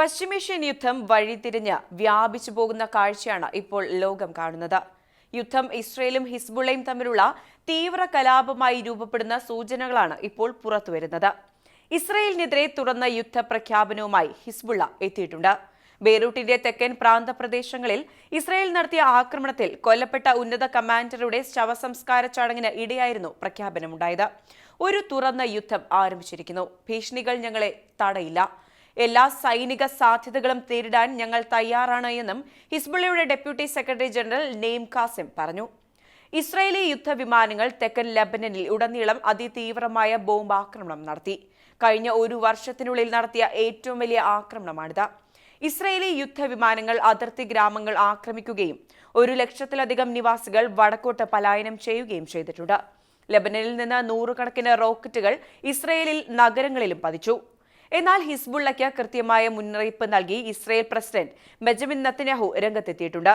പശ്ചിമേഷ്യൻ യുദ്ധം വഴിതിരിഞ്ഞ് വ്യാപിച്ചു പോകുന്ന കാഴ്ചയാണ് ഇപ്പോൾ ലോകം കാണുന്നത്. യുദ്ധം ഇസ്രയേലും ഹിസ്ബുള്ളയും തമ്മിലുള്ള തീവ്ര കലാപമായി രൂപപ്പെടുന്ന സൂചനകളാണ് ഇപ്പോൾ പുറത്തുവരുന്നത് ഇസ്രയേലിനെതിരെ തുറന്ന യുദ്ധ പ്രഖ്യാപനവുമായി ഹിസ്ബുള്ള എത്തിയിട്ടുണ്ട്. ബെയ്റൂട്ടിന്റെ തെക്കൻ പ്രാന്തപ്രദേശങ്ങളിൽ ഇസ്രയേൽ നടത്തിയ ആക്രമണത്തിൽ കൊല്ലപ്പെട്ട ഉന്നത കമാൻഡറുടെ ശവസംസ്കാര ചടങ്ങിന് ഇടയായിരുന്നു പ്രഖ്യാപനമുണ്ടായത്. ഒരു തുറന്ന യുദ്ധം ആരംഭിച്ചിരിക്കുന്നു. ഭീഷണികൾ ഞങ്ങളെ തടയില്ല. എല്ലാ സൈനിക സാധ്യതകളും നേരിടാൻ ഞങ്ങൾ തയ്യാറാണ് എന്നും ഹിസ്ബുള്ളയുടെ deputy secretary general Naim Qassem പറഞ്ഞു. ഇസ്രയേലി യുദ്ധവിമാനങ്ങൾ തെക്കൻ ലബനനിൽ ഉടനീളം അതിതീവ്രമായ ബോംബ് ആക്രമണം നടത്തി. കഴിഞ്ഞ ഒരു വർഷത്തിനുള്ളിൽ നടത്തിയ ഏറ്റവും വലിയ ആക്രമണമാണിത്. ഇസ്രയേലി യുദ്ധവിമാനങ്ങൾ അതിർത്തി ഗ്രാമങ്ങൾ ആക്രമിക്കുകയും ഒരു ലക്ഷത്തിലധികം നിവാസികൾ വടക്കോട്ട് പലായനം ചെയ്യുകയും ചെയ്തിട്ടുണ്ട്. ലബനനിൽ നിന്ന് നൂറുകണക്കിന് റോക്കറ്റുകൾ ഇസ്രയേലിൽ നഗരങ്ങളിലും പതിച്ചു. എന്നാൽ ഹിസ്ബുള്ളയ്ക്ക് കൃത്യമായ മുന്നറിയിപ്പ് നൽകി ഇസ്രയേൽ പ്രസിഡന്റ് ബെഞ്ചമിൻ നത്തന്യാഹു രംഗത്തെത്തിയിട്ടുണ്ട്.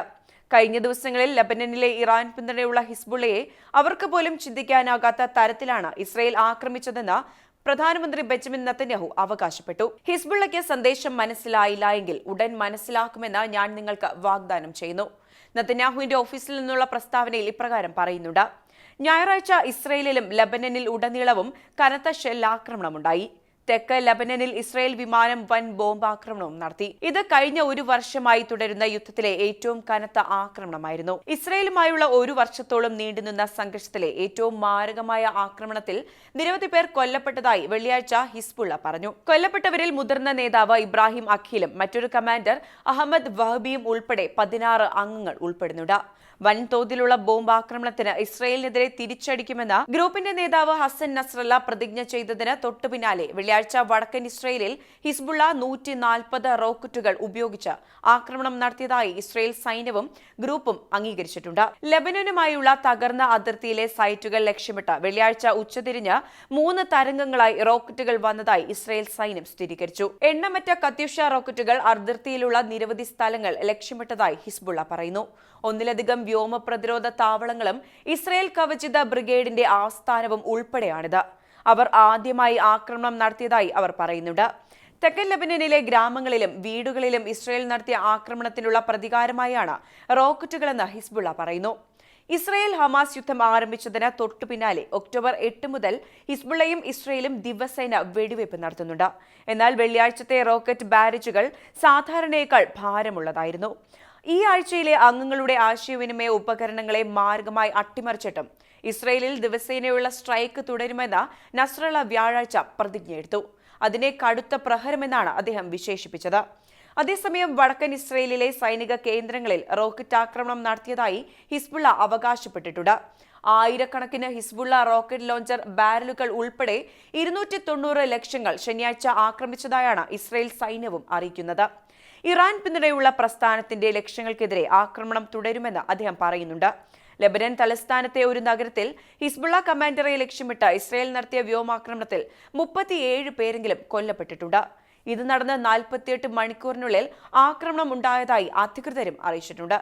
കഴിഞ്ഞ ദിവസങ്ങളിൽ ലബനനിലെ ഇറാൻ പിന്തുണയുള്ള ഹിസ്ബുള്ളയെ അവർക്ക് പോലും ചിന്തിക്കാനാകാത്ത തരത്തിലാണ് ഇസ്രയേൽ ആക്രമിച്ചതെന്ന് പ്രധാനമന്ത്രി ബെഞ്ചമിൻ നത്തന്യാഹു അവകാശപ്പെട്ടു. ഹിസ്ബുള്ളയ്ക്ക് സന്ദേശം മനസ്സിലായില്ല എങ്കിൽ ഉടൻ മനസ്സിലാക്കുമെന്ന് ഞാൻ നിങ്ങൾക്ക് വാഗ്ദാനം ചെയ്യുന്നു. നത്തന്യാഹുവിന്റെ ഓഫീസിൽ നിന്നുള്ള പ്രസ്താവനയിൽ ഇപ്രകാരം പറയുന്നുണ്ട്. ഞായറാഴ്ച ഇസ്രയേലിലും ലബനനിൽ ഉടനീളവും കനത്ത ഷെല്ലാക്രമണമുണ്ടായി തെക്ക് ലബനനിൽ ഇസ്രായേൽ വിമാനം വൻ ബോംബാക്രമണവും നടത്തി. ഇത് കഴിഞ്ഞ ഒരു വർഷമായി തുടരുന്ന യുദ്ധത്തിലെ ഏറ്റവും കനത്ത ആക്രമണമായിരുന്നു. ഇസ്രായേലുമായുള്ള ഒരു വർഷത്തോളം നീണ്ടുനിന്ന സംഘർഷത്തിലെ ഏറ്റവും മാരകമായ ആക്രമണത്തിൽ നിരവധി പേർ കൊല്ലപ്പെട്ടതായി വെള്ളിയാഴ്ച ഹിസ്ബുള്ള പറഞ്ഞു. കൊല്ലപ്പെട്ടവരിൽ മുതിർന്ന നേതാവ് ഇബ്രാഹിം അഖീലും മറ്റൊരു കമാൻഡർ അഹമ്മദ് വഹബിയും ഉൾപ്പെടെ പതിനാറ് അംഗങ്ങൾ ഉൾപ്പെടുന്നുണ്ട്. വൻതോതിലുള്ള ബോംബ് ആക്രമണത്തിന് ഇസ്രയേലിനെതിരെ തിരിച്ചടിക്കുമെന്ന് ഗ്രൂപ്പിന്റെ നേതാവ് ഹസൻ നസ്രല്ല പ്രതിജ്ഞ ചെയ്തതിന് തൊട്ടു പിന്നാലെ വെള്ളിയാഴ്ച വടക്കൻ ഇസ്രയേലിൽ ഹിസ്ബുള്ള നൂറ്റി നാൽപ്പത് റോക്കറ്റുകൾ ഉപയോഗിച്ച് ആക്രമണം നടത്തിയതായി ഇസ്രയേൽ സൈന്യവും ഗ്രൂപ്പും അംഗീകരിച്ചിട്ടുണ്ട്. ലബനനുമായുള്ള തകർന്ന അതിർത്തിയിലെ സൈറ്റുകൾ ലക്ഷ്യമിട്ട് വെള്ളിയാഴ്ച ഉച്ചതിരിഞ്ഞ് മൂന്ന് തരംഗങ്ങളായി റോക്കറ്റുകൾ വന്നതായി ഇസ്രയേൽ സൈന്യം സ്ഥിരീകരിച്ചു. എണ്ണമറ്റ കത്യുഷ റോക്കറ്റുകൾ അതിർത്തിയിലുള്ള നിരവധി സ്ഥലങ്ങൾ ലക്ഷ്യമിട്ടതായി ഹിസ്ബുള്ള പറയുന്നു. ഒന്നിലധികം വ്യോമ പ്രതിരോധ താവളങ്ങളും ഇസ്രയേൽ കവചിത ബ്രിഗേഡിന്റെ ആസ്ഥാനവും ഉൾപ്പെടെയാണിത്. അവർ ആദ്യമായി ആക്രമണം നടത്തിയതായി അവർ പറയുന്നുണ്ട്. തെക്കൻ ലബനനിലെ ഗ്രാമങ്ങളിലും വീടുകളിലും ഇസ്രയേൽ നടത്തിയ ആക്രമണത്തിനുള്ള പ്രതികാരമായാണ് റോക്കറ്റുകളെന്ന് ഹിസ്ബുള്ള പറയുന്നു. ഇസ്രയേൽ ഹമാസ് യുദ്ധം ആരംഭിച്ചതിന് തൊട്ടു പിന്നാലെ ഒക്ടോബർ എട്ട് മുതൽ ഹിസ്ബുള്ളയും ഇസ്രയേലും ദിവസേന വെടിവയ്പ് നടത്തുന്നുണ്ട്. എന്നാൽ വെള്ളിയാഴ്ചത്തെ റോക്കറ്റ് ബാരേജുകൾ സാധാരണയേക്കാൾ ഭാരമുള്ളതായിരുന്നു. ഈ ആഴ്ചയിലെ അംഗങ്ങളുടെ ആശയവിനിമയ ഉപകരണങ്ങളെ മാർഗമായി അട്ടിമറിച്ചിട്ടും ഇസ്രയേലിൽ ദിവസേനയുള്ള സ്ട്രൈക്ക് തുടരുമെന്ന് നസ്രള വ്യാഴാഴ്ച പ്രതിജ്ഞയെടുത്തു അതിനെ കടുത്ത പ്രഹരമെന്നാണ് അദ്ദേഹം വിശേഷിപ്പിച്ചത്. അതേസമയം വടക്കൻ ഇസ്രയേലിലെ സൈനിക കേന്ദ്രങ്ങളിൽ റോക്കറ്റ് ആക്രമണം നടത്തിയതായി ഹിസ്ബുള്ള അവകാശപ്പെട്ടിട്ടുണ്ട്. ആയിരക്കണക്കിന് ഹിസ്ബുള്ള റോക്കറ്റ് ലോഞ്ചർ ബാരലുകൾ ഉൾപ്പെടെ ഇരുന്നൂറ്റി തൊണ്ണൂറ് ലക്ഷങ്ങൾ ശനിയാഴ്ച ആക്രമിച്ചതായാണ് ഇസ്രയേൽ സൈന്യവും അറിയിക്കുന്നത്. ഇറാൻ പിന്തുണയുള്ള പ്രസ്ഥാനത്തിന്റെ ലക്ഷ്യങ്ങൾക്കെതിരെ ആക്രമണം തുടരുമെന്ന് അദ്ദേഹം പറയുന്നുണ്ട്. ലബനൻ തലസ്ഥാനത്തെ ഒരു നഗരത്തിൽ ഹിസ്ബുള്ള കമാൻഡറെ ലക്ഷ്യമിട്ട് ഇസ്രയേൽ നടത്തിയ വ്യോമാക്രമണത്തിൽ മുപ്പത്തിയേഴ് പേരെങ്കിലും കൊല്ലപ്പെട്ടിട്ടുണ്ട്. ഇത് നടന്ന് നാൽപ്പത്തിയെട്ട് മണിക്കൂറിനുള്ളിൽ ആക്രമണം ഉണ്ടായതായി അധികൃതരും അറിയിച്ചിട്ടുണ്ട്.